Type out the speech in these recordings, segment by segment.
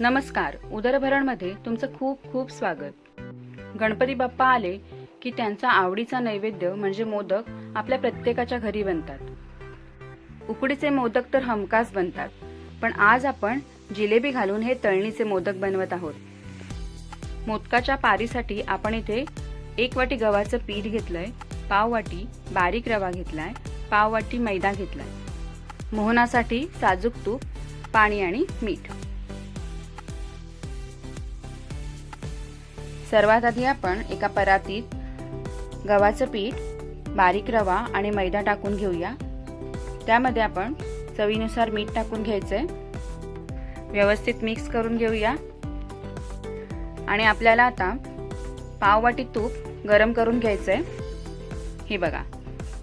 नमस्कार. उदरभरणमध्ये तुमचं खूप खूप स्वागत. गणपती बाप्पा आले की त्यांचा आवडीचा नैवेद्य म्हणजे मोदक आपल्या प्रत्येकाच्या घरी बनतात. उकडीचे मोदक तर हमखास बनतात पण आज आपण जिलेबी घालून हे तळणीचे मोदक बनवत आहोत. मोदकाच्या पारीसाठी आपण इथे एक वाटी गव्हाचं पीठ घेतलंय पाव वाटी बारीक रवा घेतलाय पाव वाटी मैदा घेतलाय. मोहनासाठी साजूक तूप पाणी आणि मीठ. सर्वात आधी आपण एका परातीत गव्हाचं पीठ बारीक रवा आणि मैदा टाकून घेऊया. त्यामध्ये आपण चवीनुसार मीठ टाकून घ्यायचं आहे व्यवस्थित मिक्स करून घेऊया. आणि आपल्याला आता पाववाटी तूप गरम करून घ्यायचं आहे हे बघा.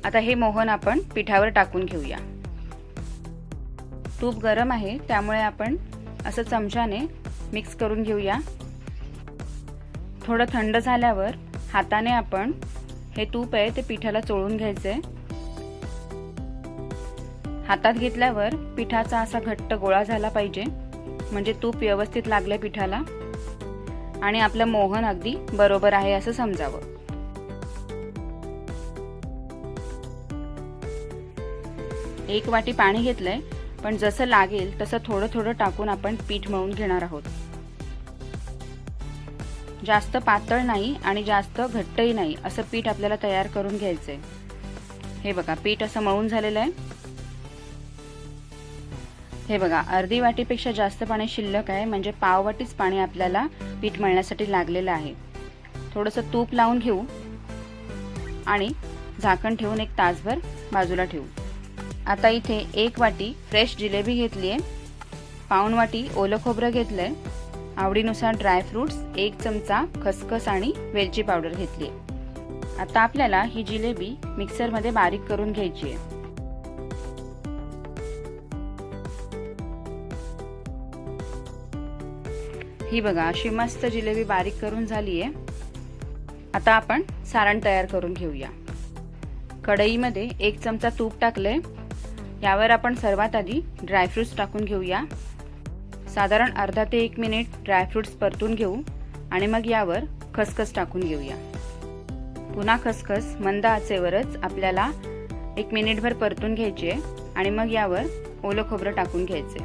आता हे मोहन आपण पिठावर टाकून घेऊया. तूप गरम आहे त्यामुळे आपण असं चमच्याने मिक्स करून घेऊया. थोडं थंड झाल्यावर हाताने आपण हे तूप आहे ते पिठाला चोळून घ्यायचंय हातात घेतल्यावर पिठाचा असा घट्ट गोळा झाला पाहिजे म्हणजे तूप व्यवस्थित लागलं पिठाला. आणि आपलं मोहन अगदी बरोबर आहे असं समजावं. एक वाटी पाणी घेतलंय पण जसं लागेल तसं थोडं थोडं टाकून आपण पीठ मळून घेणार आहोत. जास्त पातळ नाही आणि जास्त घट्टही नाही असं पीठ आपल्याला तयार करून घ्यायचं आहे हे बघा पीठ असं मळून झालेलं आहे. हे बघा अर्धी वाटीपेक्षा जास्त पाणी शिल्लक आहे म्हणजे पाव वाटीच पाणी आपल्याला पीठ मळण्यासाठी लागलेलं आहे. थोडंसं तूप लावून घेऊ आणि झाकण ठेवून एक तासभर बाजूला ठेवू. आता इथे एक वाटी फ्रेश जिलेबी घेतली आहे पाऊण वाटी ओलं खोबरं घेतलं आहे आवडीनुसार ड्रायफ्रुट्स एक चमचा खसखस आणि वेलची पावडर घेतली आता आपल्याला ही जिलेबी मिक्सरमध्ये बारीक करून घ्यायची आहे ही बघा अशी मस्त जिलेबी बारीक करून झाली आहे आता आपण सारण तयार करून घेऊया. कढईमध्ये एक चमचा तूप टाकलंय. यावर आपण सर्वात आधी ड्रायफ्रुट्स टाकून घेऊया. साधारण अर्धा ते एक मिनिट ड्रायफ्रुट्स परतून घेऊ आणि मग यावर खसखस टाकून घेऊया. पुन्हा खसखस मंद आचेवरच आपल्याला एक मिनिटभर परतून घ्यायचे आणि मग यावर ओलं खोबरं टाकून घ्यायचे.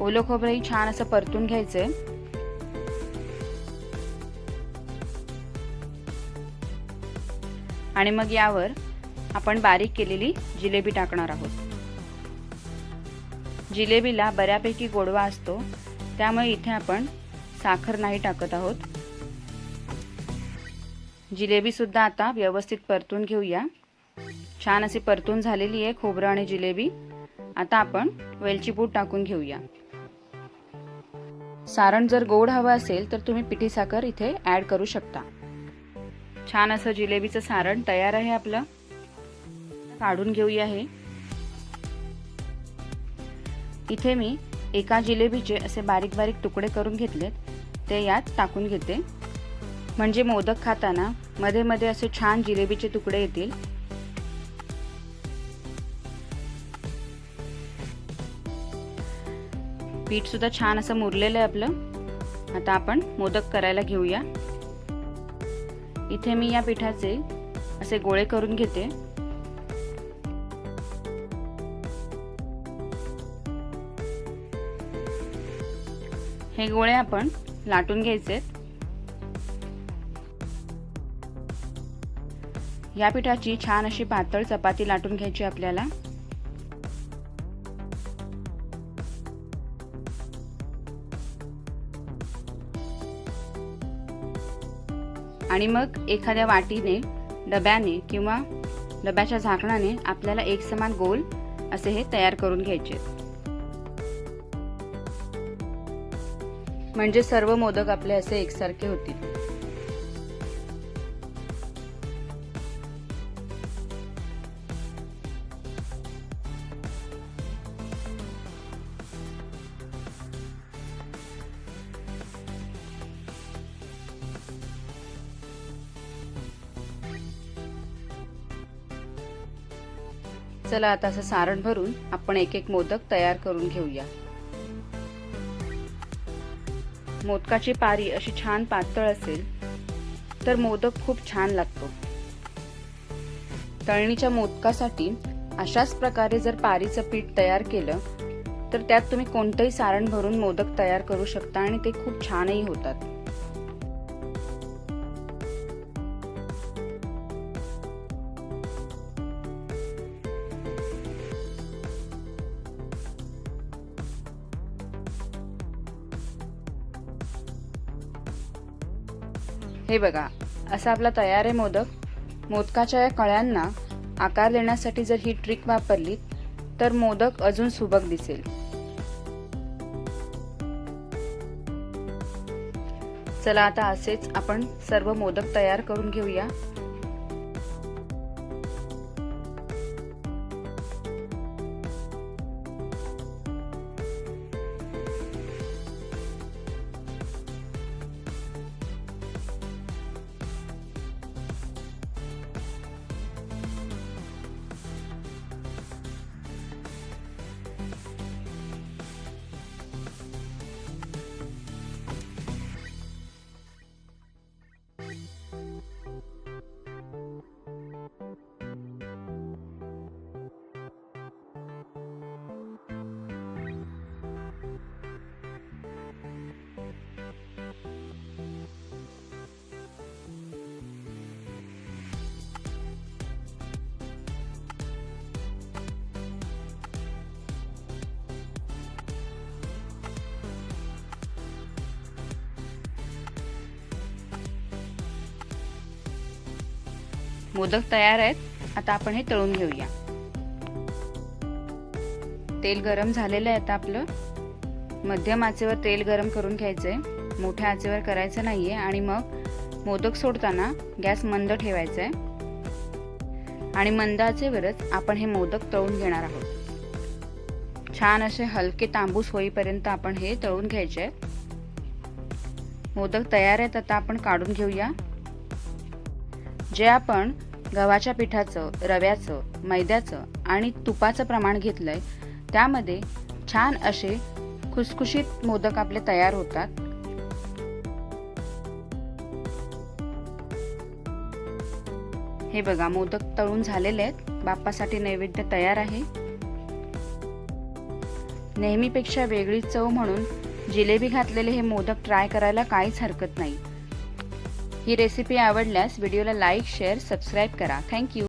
ओलं खोबरंही छान असं परतून घ्यायचंय. आणि मग यावर आपण बारीक केलेली जिलेबी टाकणार आहोत. जिलेबीला बऱ्यापैकी गोडवा असतो त्यामुळे इथे आपण साखर नाही टाकत आहोत. जिलेबीसुद्धा आता व्यवस्थित परतून घेऊया. छान अशी परतून झालेली आहे खोबरं आणि जिलेबी. आता आपण वेलची पूड टाकून घेऊया. सारण जर गोड हवं असेल तर तुम्ही पिठी साखर इथे ॲड करू शकता. छान असं जिलेबीचं सारण तयार आहे आपलं. काढून घेऊया हे. इथे मी एका जिलेबीचे असे बारीक बारीक तुकडे करून घेतलेत. ते यात टाकून घेते. म्हणजे मोदक खाताना मध्ये मध्ये असे छान जिलेबीचे तुकडे येतील. पीठ सुद्धा छान असं मुरलेलं आहे आपलं. आता आपण मोदक करायला घेऊया. इथे मी या पिठाचे असे गोळे करून घेते. हे गोळे आपण लाटून घ्यायचे. या पिठाची छान अशी पातळ चपाती लाटून घ्यायची आपल्याला. आणि मग एखाद्या वाटीने डब्याने किंवा डब्याच्या झाकणाने आपल्याला एकसमान गोल असे हे तयार करून घ्यायचे. म्हणजे सर्व मोदक आपले असे एकसारखे होतील. चला आता असं सारण भरून आपण एक एक मोदक तयार करून घेऊया. मोदकाची पारी अशी छान पातळ असेल तर मोदक खूप छान लागतो. तळणीच्या मोदकासाठी अशाच प्रकारे जर पारीचं पीठ तयार केलं तर त्यात तुम्ही कोणतंही सारण भरून मोदक तयार करू शकता आणि ते खूप छानही होतात. हे बघा असा आपला तयार आहे मोदक. मोदकाच्या या कळ्यांना आकार देण्यासाठी जर ही ट्रिक वापरली तर मोदक अजून सुबक दिसेल. चला आता असेच आपण सर्व मोदक तयार करून घेऊया. मोदक तयार आहेत. आता आपण हे तळून घेऊया. तेल गरम झालेलं आहे आता आपलं. मध्यम आचेवर तेल गरम करून घ्यायचं आहे मोठ्या आचेवर करायचं नाही आहे आणि मग मोदक सोडताना गॅस मंद ठेवायचा आहे आणि मंद आचेवरच आपण हे मोदक तळून घेणार आहोत. छान असे हलके तांबूस होईपर्यंत आपण हे तळून घ्यायचे मोदक तयार आहेत आता आपण काढून घेऊया. जे आपण गव्हाच्या पिठाचं रव्याचं मैद्याचं आणि तुपाचं प्रमाण घेतलंय त्यामध्ये छान असे खुसखुशीत मोदक आपले तयार होतात. हे बघा मोदक तळून झालेले आहेत. बाप्पासाठी नैवेद्य तयार आहे. नेहमीपेक्षा वेगळी चव म्हणून जिलेबी घातलेले हे मोदक ट्राय करायला काहीच हरकत नाही. ही रेसिपी आवडल्यास व्हिडिओला लाईक शेअर सबस्क्राईब करा. Thank you